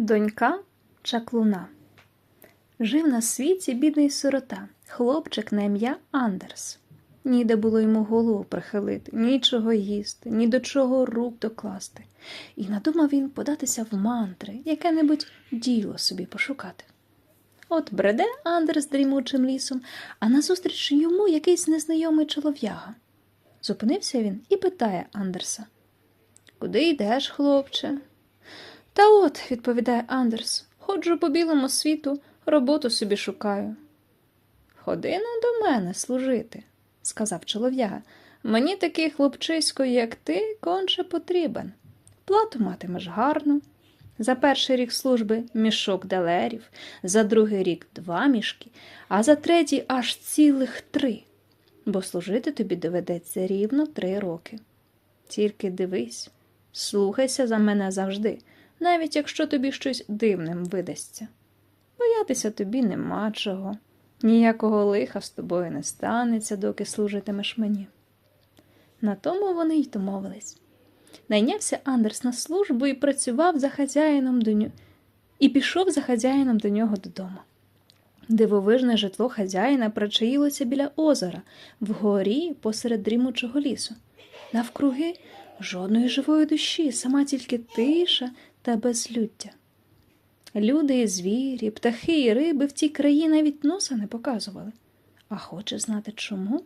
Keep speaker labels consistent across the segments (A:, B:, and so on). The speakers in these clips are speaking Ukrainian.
A: Донька чаклуна. Жив на світі бідний сирота, хлопчик на ім'я Андерс. Ніде було йому голову прихилити, нічого їсти, ні до чого рук докласти. І надумав він податися в мантри, яке-небудь діло собі пошукати. От бреде Андерс дрімучим лісом, а назустріч йому якийсь незнайомий чолов'яга. Зупинився він і питає Андерса. Куди йдеш, хлопче? Та от, відповідає Андерс, ходжу по білому світу, роботу собі шукаю. Ходи ну до мене служити, сказав чолов'яга. Мені такий хлопчисько, як ти, конче потрібен. Плату матимеш гарну. За перший рік служби мішок делерів, за другий рік два мішки, а за третій аж цілих три, бо служити тобі доведеться рівно три роки. Тільки дивись, слухайся за мене завжди, навіть якщо тобі щось дивним видасться. Боятися тобі нема чого, ніякого лиха з тобою не станеться, доки служитимеш мені. На тому вони й домовились. Найнявся Андерс на службу і працював за хазяїном до нього, і пішов за хазяїном до нього додому. Дивовижне житло хазяїна причаїлося біля озера, вгорі посеред дрімучого лісу. Навкруги жодної живої душі, сама тільки тиша та безлюддя. Люди і звірі, птахи і риби в тій краї навіть носа не показували. А хочеш знати чому?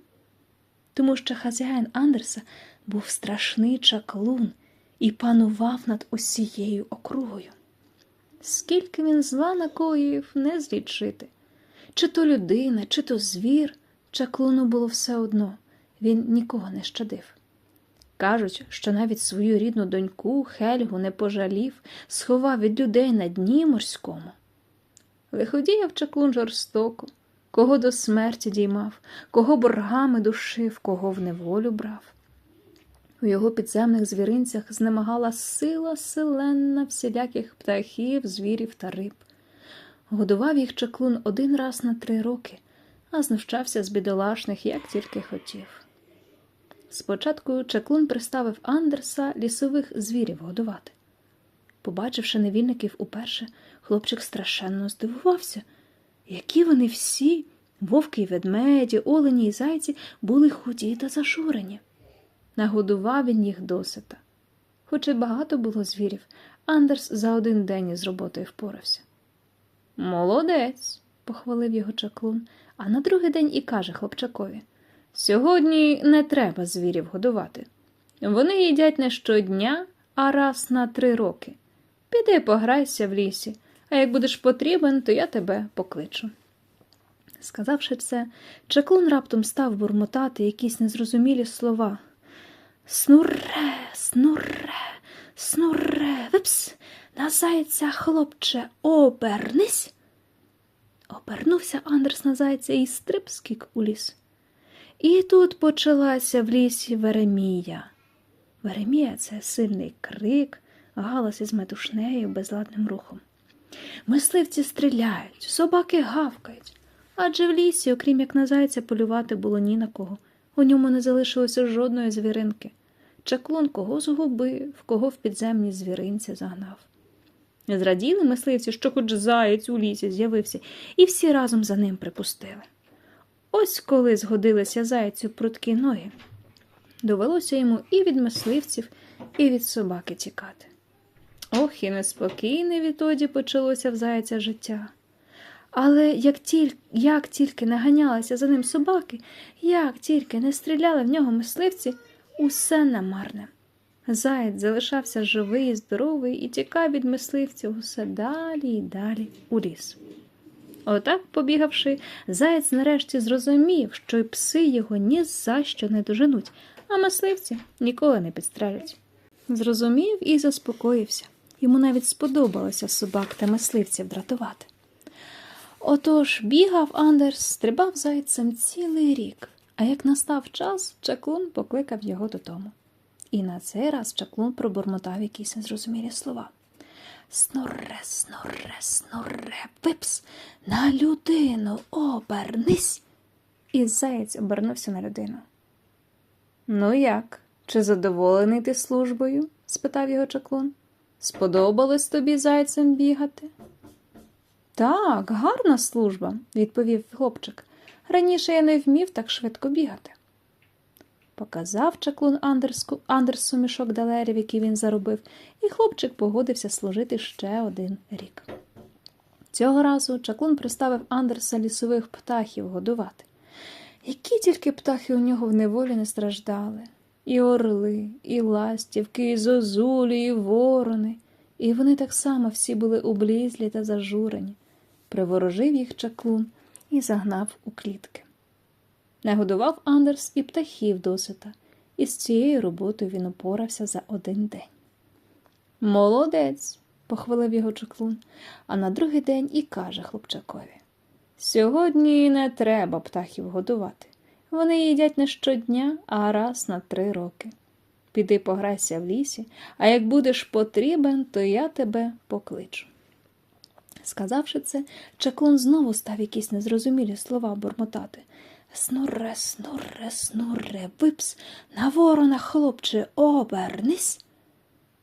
A: Тому що хазяїн Андерса був страшний чаклун і панував над усією округою. Скільки він зла накоїв, не злічити. Чи то людина, чи то звір, чаклуну було все одно, він нікого не щадив. Кажуть, що навіть свою рідну доньку Хельгу не пожалів, сховав від людей на дні морському. Лиходіяв чаклун жорстоко, кого до смерті діймав, кого боргами душив, кого в неволю брав. У його підземних звіринцях знемагала сила селенна всіляких птахів, звірів та риб. Годував їх чаклун один раз на три роки, а знущався з бідолашних, як тільки хотів. Спочатку чаклун приставив Андерса лісових звірів годувати. Побачивши невільників уперше, хлопчик страшенно здивувався, які вони всі, вовки й ведмеді, олені й зайці, були худі та зашурені. Нагодував він їх досита. Хоч і багато було звірів, Андерс за один день із роботою впорався. Молодець, похвалив його чаклун, а на другий день і каже хлопчакові. Сьогодні не треба звірів годувати. Вони їдять не щодня, а раз на три роки. Піди пограйся в лісі, а як будеш потрібен, то я тебе покличу. Сказавши це, чаклун раптом став бурмотати якісь незрозумілі слова. Снурре, снурре, снурре, випс, на зайця, хлопче, обернись. Обернувся Андерс на зайця і стриб скік у ліс. І тут почалася в лісі Веремія. Веремія це сильний крик, галас із метушнею, безладним рухом. Мисливці стріляють, собаки гавкають, адже в лісі, окрім як на зайця, полювати було ні на кого. У ньому не залишилося жодної звіринки. Чаклун кого згубив, кого в підземні звіринці загнав. Зраділи мисливці, що хоч заєць у лісі з'явився, і всі разом за ним припустили. Ось коли згодилися зайцю прудкі ноги. Довелося йому і від мисливців, і від собаки тікати. Ох, і неспокійне відтоді почалося в зайця життя. Але як тільки, як тільки наганялися за ним собаки, як тільки не стріляли в нього мисливці, усе намарне. Заєць залишався живий і здоровий і тікав від мисливців усе далі і далі у ліс. Отак, побігавши, заєць нарешті зрозумів, що й пси його ні за що не доженуть, а мисливці ніколи не підстрелять. Зрозумів і заспокоївся. Йому навіть сподобалося собак та мисливців дратувати. Отож бігав Андерс, стрибав зайцем цілий рік, а як настав час, чаклун покликав його додому. І на цей раз чаклун пробурмотав якісь незрозумілі слова. Снорре, снорре, снорре, пипс, на людину обернись. І заєць обернувся на людину. Ну як? Чи задоволений ти службою? спитав його чаклун. Сподобалось тобі зайцем бігати? Так, гарна служба, відповів хлопчик. Раніше я не вмів так швидко бігати. Показав чаклун Андерску, Андерсу мішок далерів, який він заробив, і хлопчик погодився служити ще один рік. Цього разу чаклун приставив Андерса лісових птахів годувати. Які тільки птахи у нього в неволі не страждали. І орли, і ластівки, і зозулі, і ворони. І вони так само всі були облізлі та зажурені. Приворожив їх чаклун і загнав у клітки. Нагодував Андерс і птахів досита, і з цією роботою він упорався за один день. Молодець, похвалив його чаклун, а на другий день і каже хлопчакові. Сьогодні не треба птахів годувати. Вони їдять не щодня, а раз на три роки. Піди пограйся в лісі, а як будеш потрібен, то я тебе покличу. Сказавши це, чаклун знову став якісь незрозумілі слова бурмотати. Снурре, снурре, снурре, випс, на ворона, хлопче, обернись.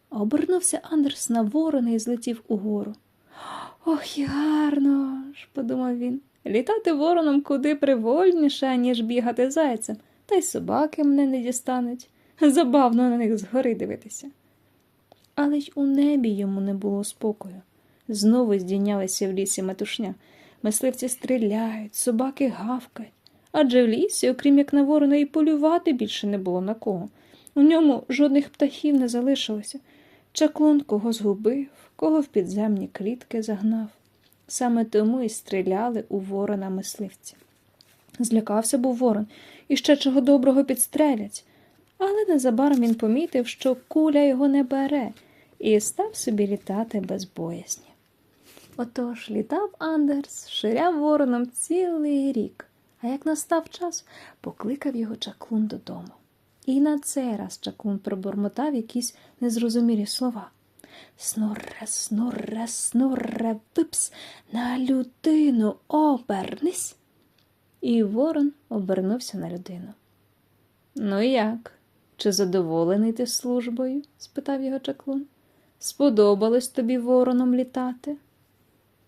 A: Обернувся Андерс на ворона і злетів угору. Ох, і гарно ж, подумав він. Літати вороном куди привольніше, ніж бігати зайцем, та й собаки мене не дістануть. Забавно на них згори дивитися. Але й у небі йому не було спокою. Знову здійнялася в лісі метушня. Мисливці стріляють, собаки гавкають. Адже в лісі, окрім як на ворона, і полювати більше не було на кого. У ньому жодних птахів не залишилося. Чаклун кого згубив, кого в підземні клітки загнав. Саме тому і стріляли у ворона мисливці. Злякався був ворон і ще чого доброго підстрелять. Але незабаром він помітив, що куля його не бере, і став собі літати без боязні. Отож літав Андерс, ширяв вороном цілий рік, а як настав час, покликав його чаклун додому. І на цей раз чаклун пробормотав якісь незрозумілі слова. Снурре, снурре, снурре, випс, на людину обернись. І ворон обернувся на людину. Ну як? Чи задоволений ти службою? спитав його чаклун. Сподобалось тобі вороном літати?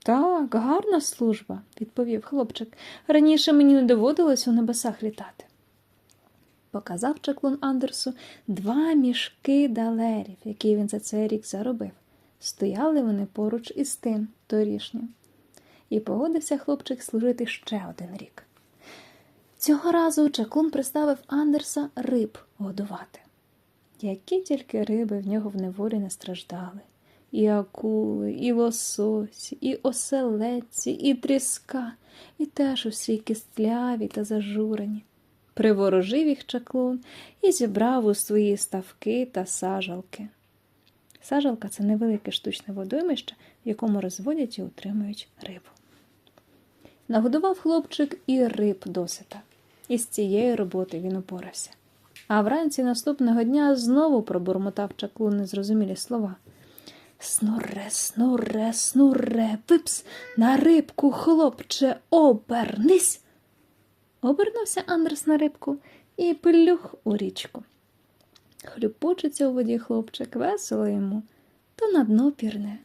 A: Так, гарна служба, відповів хлопчик. Раніше мені не доводилось у небесах літати. Показав чаклун Андерсу два мішки далерів, які він за цей рік заробив. Стояли вони поруч із тим торішнім. І погодився хлопчик служити ще один рік. Цього разу чаклун приставив Андерса риб годувати. Які тільки риби в нього в неволі не страждали. І акули, і лосось, і оселедці, і тріска, і теж усі кистляві та зажурені. Приворожив їх чаклун і зібрав у свої ставки та сажалки. Сажалка це невелике штучне водоймище, в якому розводять і утримують рибу. Нагодував хлопчик і риб досита, і з цієї роботи він упорався. А вранці наступного дня знову пробурмотав чаклун незрозумілі слова. Снурре, снурре, снурре, випс, на рибку, хлопче, обернись. Обернувся Андрес на рибку і пилюх у річку. Хлюпочеться у воді хлопчик, весело йому, то на дно пірне,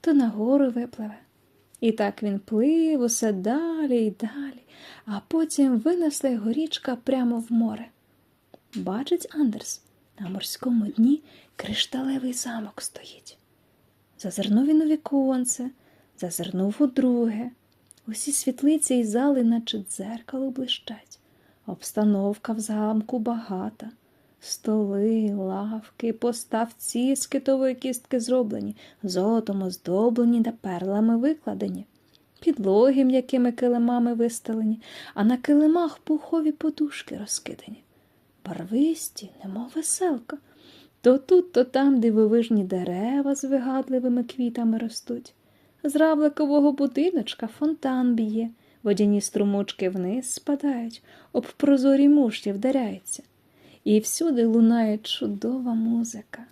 A: то нагору випливе. І так він плив усе далі й далі, а потім винесла його річка прямо в море. Бачить Андерс, на морському дні кришталевий замок стоїть. Зазирнув він у віконце, зазирнув у друге. Усі світлиці й зали, наче дзеркало блищать. Обстановка в замку багата. Столи, лавки, поставці з китової кістки зроблені, золотом оздоблені та перлами викладені, підлоги м'якими килимами вистелені, а на килимах пухові подушки розкидані. Барвисті, немов веселка. То тут, то там дивовижні дерева з вигадливими квітами ростуть. З равликового будиночка фонтан б'є, водяні струмочки вниз спадають, об прозорі мушті вдаряються, і всюди лунає чудова музика.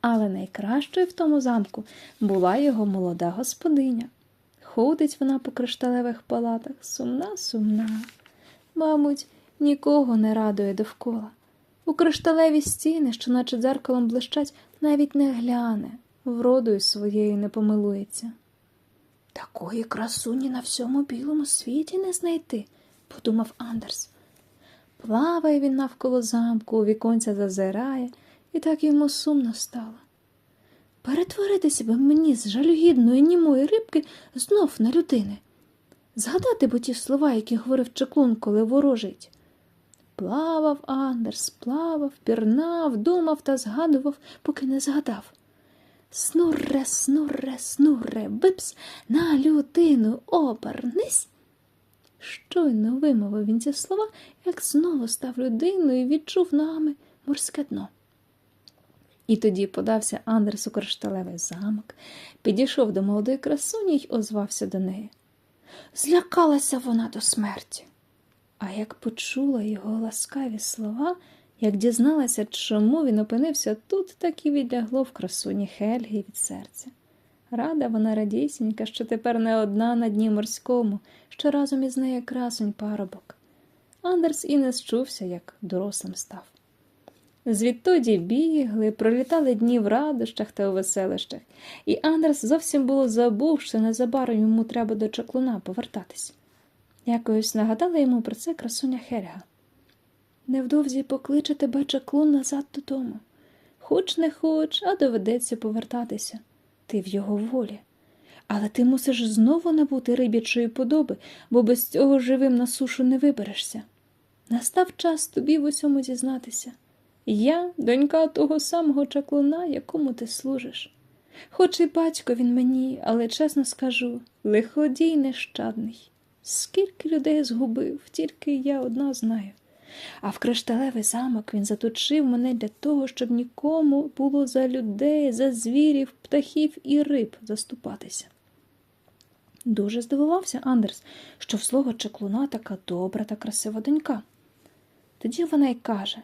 A: Але найкращою в тому замку була його молода господиня. Ходить вона по кришталевих палатах, сумна, сумна. Мабуть, нікого не радує довкола. У кришталеві стіни, що наче дзеркалом блищать, навіть не гляне, вродою своєю не помилується. Такої красуні на всьому білому світі не знайти, подумав Андерс. Плаває він навколо замку, у віконця зазирає, і так йому сумно стало. Перетворитися би мені з жалюгідної німої рибки знов на людини. Згадати бо ті слова, які говорив чаклун, коли ворожить. Плавав Андерс, плавав, пірнав, думав та згадував, поки не згадав. Снурре, снурре, снурре, бипс, на людину обернись. Щойно вимовив він ці слова, як знову став людиною і відчув ногами морське дно. І тоді подався Андерс у кришталевий замок, підійшов до молодої красуні й озвався до неї. Злякалася вона до смерті. А як почула його ласкаві слова, як дізналася, чому він опинився тут, так і відлягло в красуні Хельги від серця. Рада вона радісінька, що тепер не одна на дні морському, що разом із нею красунь парубок. Андерс і не счувся, як дорослим став. Звідтоді бігли, пролітали дні в радощах та у веселищах, і Андерс зовсім було забув, що незабаром йому треба до чаклуна повертатись. Якось нагадала йому про це красуня Хельга. Невдовзі покличе тебе чаклун назад додому. Хоч не хоч, а доведеться повертатися. Ти в його волі. Але ти мусиш знову набути риб'ячої подоби, бо без цього живим на сушу не виберешся. Настав час тобі в усьому зізнатися. Я донька того самого чаклуна, якому ти служиш. Хоч і батько він мені, але чесно скажу, лиходій нещадний. Скільки людей згубив, тільки я одна знаю. А в кришталевий замок він заточив мене для того, щоб нікому було за людей, за звірів, птахів і риб заступатися. Дуже здивувався Андерс, що в свого чаклуна така добра та красива донька. Тоді вона й каже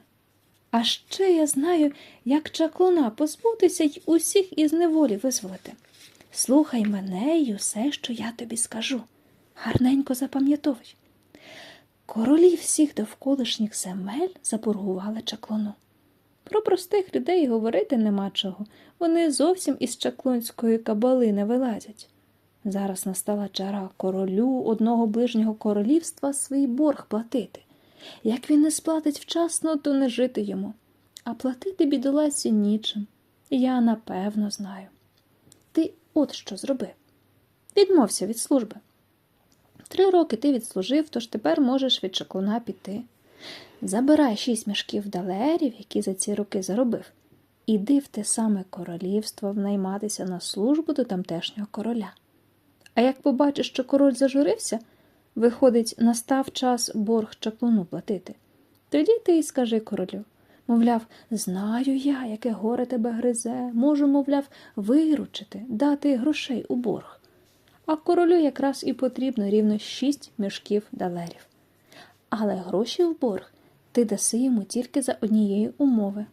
A: А ще я знаю, як чаклуна позбутися й усіх із неволі визволити. Слухай мене й усе, що я тобі скажу. Гарненько запам'ятовуй. Королі всіх довколишніх земель заборгували чаклуну. Про простих людей говорити нема чого, вони зовсім із чаклунської кабали не вилазять. Зараз настала чара королю одного ближнього королівства свій борг платити. Як він не сплатить вчасно, то не жити йому, а платити бідоласі нічим. Я напевно знаю. Ти от що зроби. Відмовся від служби. Три роки ти відслужив, тож тепер можеш від чаклуна піти. Забирай шість мішків далерів, які за ці роки заробив, іди в те саме королівство внайматися на службу до тамтешнього короля. А як побачиш, що король зажурився, виходить, настав час борг чаклуну платити. Тоді ти й скажи королю. Мовляв, знаю я, яке горе тебе гризе, можу, мовляв, виручити, дати грошей у борг. А королю якраз і потрібно рівно шість мішків далерів. Але гроші в борг ти даси йому тільки за однієї умови.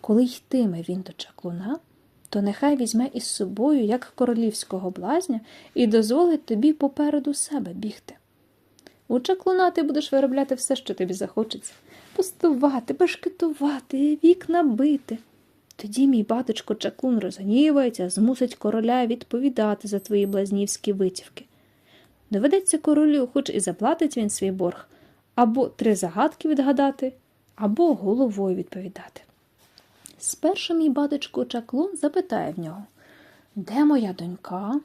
A: Коли йтиме він до чаклуна, то нехай візьме із собою як королівського блазня і дозволить тобі попереду себе бігти. У чаклуна ти будеш виробляти все, що тобі захочеться пустувати, бешкетувати, вікна бити. Тоді мій батечко чаклун розгнівається, змусить короля відповідати за твої блазнівські витівки. Доведеться королю, хоч і заплатить він свій борг, або три загадки відгадати, або головою відповідати. Спершу мій батечко чаклун запитає в нього, де моя донька?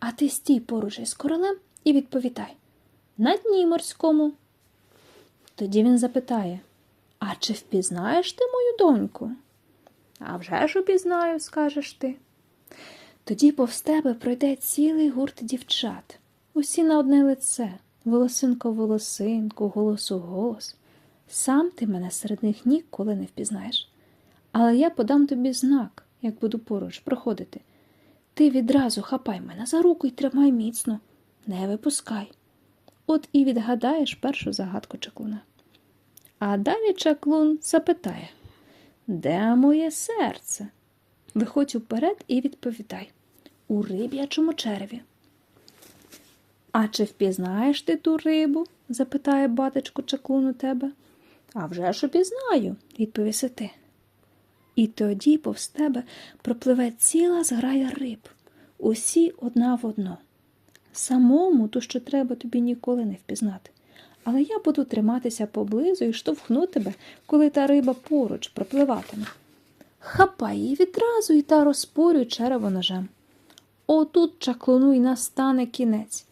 A: А ти стій поруч із королем і відповідай на дні морському. Тоді він запитає А чи впізнаєш ти мою доньку? «А вже ж упізнаю, скажеш ти. Тоді повз тебе пройде цілий гурт дівчат, усі на одне лице, волосинко в волосинку, голос у голос. Сам ти мене серед них ніколи не впізнаєш. Але я подам тобі знак, як буду поруч проходити. Ти відразу хапай мене за руку і тримай міцно, не випускай. От і відгадаєш першу загадку чаклуна. А далі чаклун запитає Де моє серце? Виходь уперед і відповідай у риб'ячому черві. А чи впізнаєш ти ту рибу? запитає батечко чаклун у тебе. «А вже ж упізнаю, відповіси ти. І тоді повз тебе пропливе ціла зграя риб, усі одна в одну. Самому то, що треба, тобі ніколи не впізнати. Але я буду триматися поблизу і штовхну тебе, коли та риба поруч пропливатиме. Хапай її відразу і та розпорюй черево ножем. Отут чаклуну й настане кінець,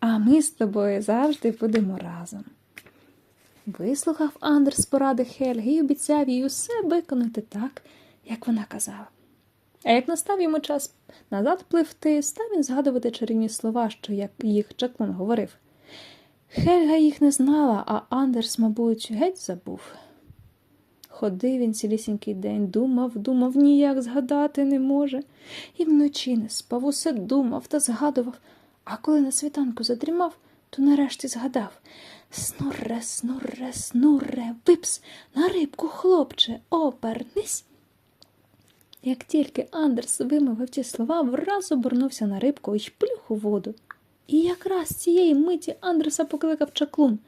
A: а ми з тобою завжди будемо разом. Вислухав Андерс поради Хельги і обіцяв їй усе виконати так, як вона казала. А як настав йому час назад пливти, став він згадувати чарівні слова, що як їх Чаклун говорив. Хельга їх не знала, а Андерс, мабуть, геть забув. Ходив він цілісінький день, думав, думав, ніяк згадати не може. І вночі не спав, усе думав та згадував, а коли на світанку задрімав, то нарешті згадав Снурре, снурре, снурре, випс, на рибку, хлопче, обернись. Як тільки Андерс вимовив ті слова, враз обернувся на рибку і плюх у воду. І якраз цієї миті Андреса покликав чаклун.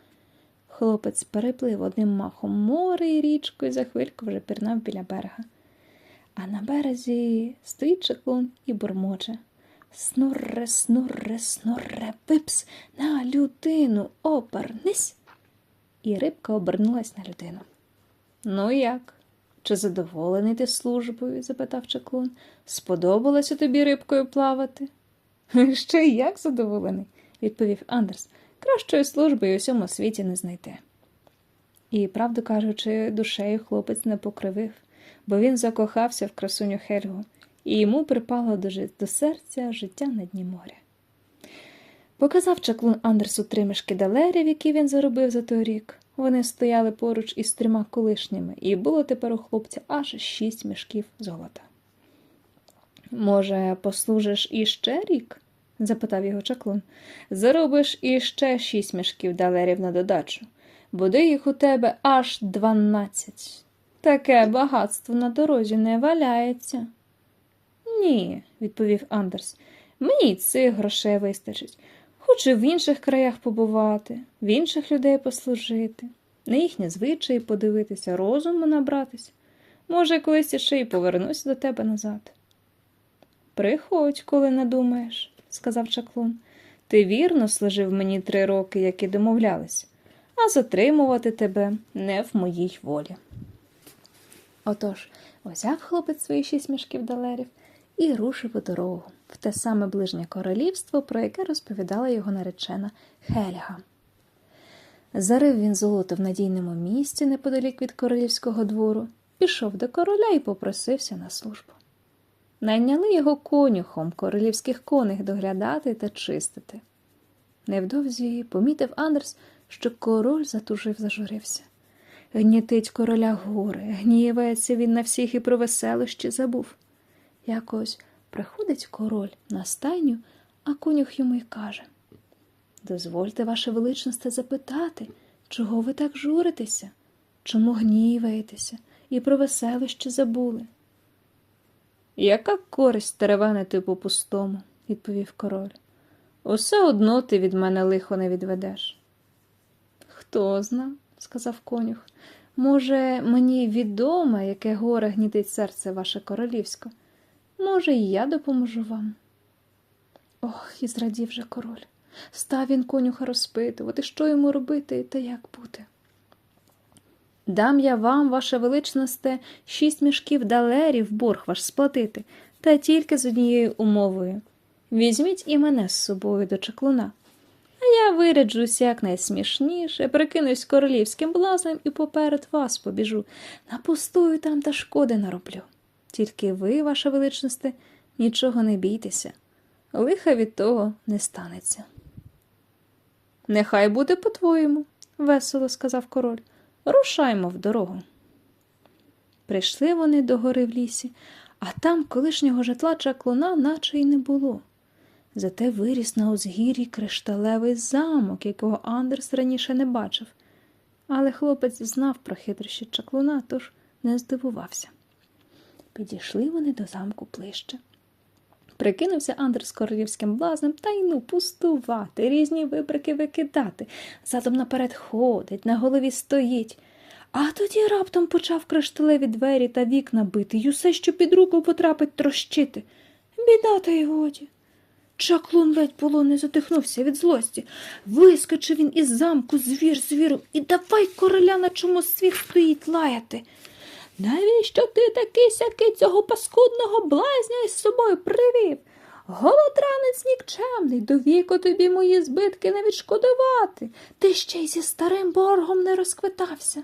A: Хлопець переплив одним махом море і річку і за хвильку вже пірнав біля берега. А на березі стоїть чаклун і бурмоче. Снурре, снурре, снурре, пипс, на людину обернись. І рибка обернулась на людину. Ну як? Чи задоволений ти службою? запитав чаклун. Сподобалося тобі рибкою плавати? Ще як задоволений, відповів Андерс. Кращої служби й у всьому світі не знайти. І, правду кажучи, душею хлопець не покривив, бо він закохався в красуню Хельгу, і йому припало до, до серця життя на дні моря. Показав чаклун Андерсу три мішки далерів, які він заробив за той рік. Вони стояли поруч із трьома колишніми, і було тепер у хлопця аж шість мішків золота. Може, послужиш іще рік? запитав його чаклун. Заробиш іще шість мішків далерів на додачу. Буде їх у тебе аж дванадцять. Таке багатство на дорозі не валяється. Ні, відповів Андерс. Мені цих грошей вистачить. Хочу в інших краях побувати, в інших людей послужити, на їхні звичаї подивитися, розуму набратися. Може, колись іще й повернусь до тебе назад. Приходь, коли надумаєш, сказав чаклун. Ти вірно служив мені три роки, як і домовлялись, а затримувати тебе не в моїй волі. Отож, взяв хлопець свої шість мішків далерів і рушив у дорогу в те саме ближнє королівство, про яке розповідала його наречена Хельга. Зарив він золото в надійному місці неподалік від королівського двору, пішов до короля і попросився на службу. Найняли його конюхом королівських коней доглядати та чистити. Невдовзі помітив Андерс, що король затужив, зажурився. Гнітить короля горе, гнівається він на всіх і про веселощі забув. Якось приходить король на стайню, а конюх йому й каже Дозвольте, ваше величносте, запитати, чого ви так журитеся, чому гніваєтеся і про веселощі забули? Яка користь теревенити по пустому, відповів король. Усе одно ти від мене лихо не відведеш. Хто зна, сказав конюх. Може, мені відомо, яке горе гнітить серце ваше королівське. Може, і я допоможу вам. Ох, і зрадів же король. Став він конюха розпитувати, що йому робити та як бути. Дам я вам, ваше величносте, шість мішків далерів борг ваш сплатити, та тільки з однією умовою. Візьміть і мене з собою до чаклуна. А я виряджусь якнайсмішніше, прикинусь королівським блазнем і поперед вас побіжу. Напустую там та шкоди нароблю. Тільки ви, ваше величносте, нічого не бійтеся. Лиха від того не станеться. Нехай буде по-твоєму, весело сказав король. Рушаймо в дорогу. Прийшли вони до гори в лісі, а там колишнього житла чаклуна наче й не було. Зате виріс на узгір'ї кришталевий замок, якого Андерс раніше не бачив. Але хлопець знав про хитрощі чаклуна, тож не здивувався. Підійшли вони до замку ближче. Прикинувся Андерс королівським блазнем та й ну пустувати, різні вибрики викидати. Задом наперед ходить, на голові стоїть. А тоді раптом почав кришталеві двері та вікна бити, й усе, що під руку потрапить, трощити. Біда та й годі. Чаклун ледь було не задихнувся від злості. Вискочив він із замку звір звіром і давай короля, на чому світ стоїть лаяти. Навіщо ти такий сякий цього паскудного блазня із собою привів? Голодранець нікчемний, до віку тобі мої збитки не відшкодувати. Ти ще й зі старим боргом не розквитався.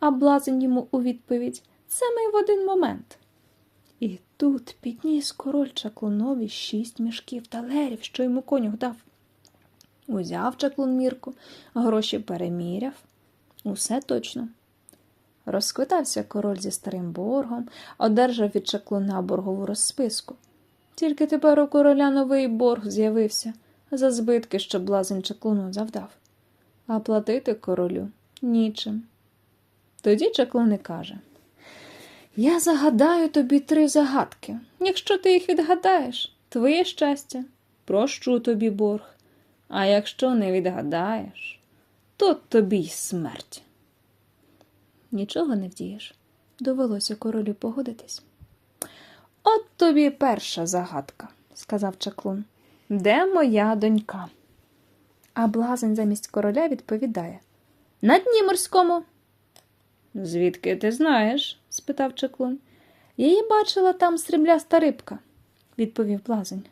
A: А блазень йому у відповідь ми в один момент. І тут підніс король чаклунові шість мішків талерів, що йому конюх дав. Узяв чаклун мірку, гроші переміряв. Усе точно. Розквитався король зі старим боргом, одержав від чаклуна боргову розписку. Тільки тепер у короля новий борг з'явився за збитки, що блазень чаклуну завдав. А платити королю нічим. Тоді чаклун і каже Я загадаю тобі три загадки. Якщо ти їх відгадаєш, твоє щастя, прощу тобі борг. А якщо не відгадаєш, то тобі й смерть. Нічого не вдієш. Довелося королю погодитись. От тобі перша загадка, сказав чаклун. Де моя донька? А блазень замість короля відповідає На дні морському. Звідки ти знаєш? спитав чаклун. Її бачила там срібляста рибка, відповів блазень.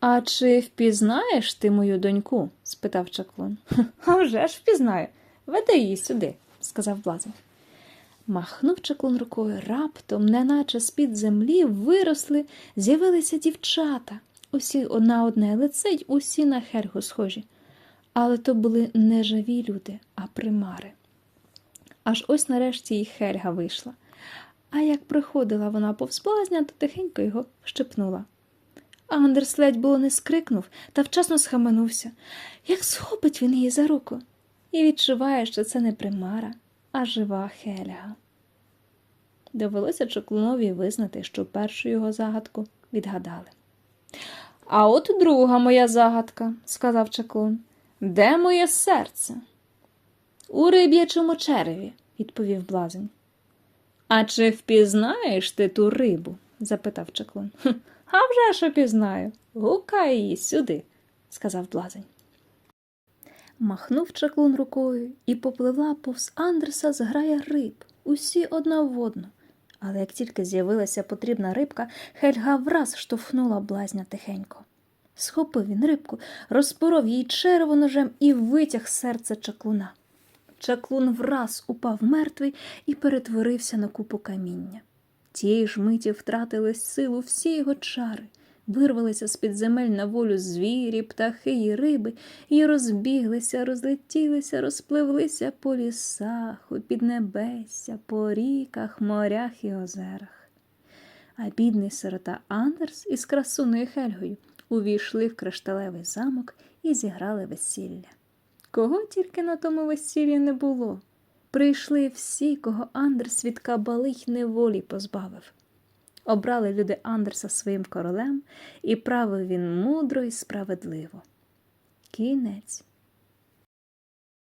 A: А чи впізнаєш ти мою доньку? спитав чаклун. А вже ж впізнаю. Веди її сюди, сказав блазень. Махнув чаклун рукою раптом, неначе з-під землі виросли, з'явилися дівчата, усі на одне лице й усі на хергу схожі. Але то були не живі люди, а примари. Аж ось нарешті й хельга вийшла. А як приходила вона повз блазня, то тихенько його щепнула. Андерс ледь було не скрикнув та вчасно схаменувся. Як схопить він її за руку, і відчуває, що це не примара, а жива Хельга. Довелося Чоклунові визнати, що першу його загадку відгадали. А от друга моя загадка, сказав Чаклун. Де моє серце? У риб'ячому череві, відповів блазень. А чи впізнаєш ти ту рибу? запитав Чаклун. А вже ж опізнаю. Гукай її сюди, сказав блазень. Махнув чаклун рукою і попливла повз Андерса зграя риб, усі одна в одну. Але як тільки з'явилася потрібна рибка, Хельга враз штовхнула блазня тихенько. Схопив він рибку, розпоров їй черево ножем і витяг серце чаклуна. Чаклун враз упав мертвий і перетворився на купу каміння. Тієї ж миті втратили силу всі його чари, вирвалися з-під земель на волю звірі, птахи й риби, і розбіглися, розлетілися, розпливлися по лісах, у піднебесся, по ріках, морях і озерах. А бідний сирота Андерс із красуною Хельгою увійшли в кришталевий замок і зіграли весілля. Кого тільки на тому весіллі не було. Прийшли всі, кого Андерс від кабали неволі позбавив. Обрали люди Андерса своїм королем, і правив він мудро і справедливо. Кінець.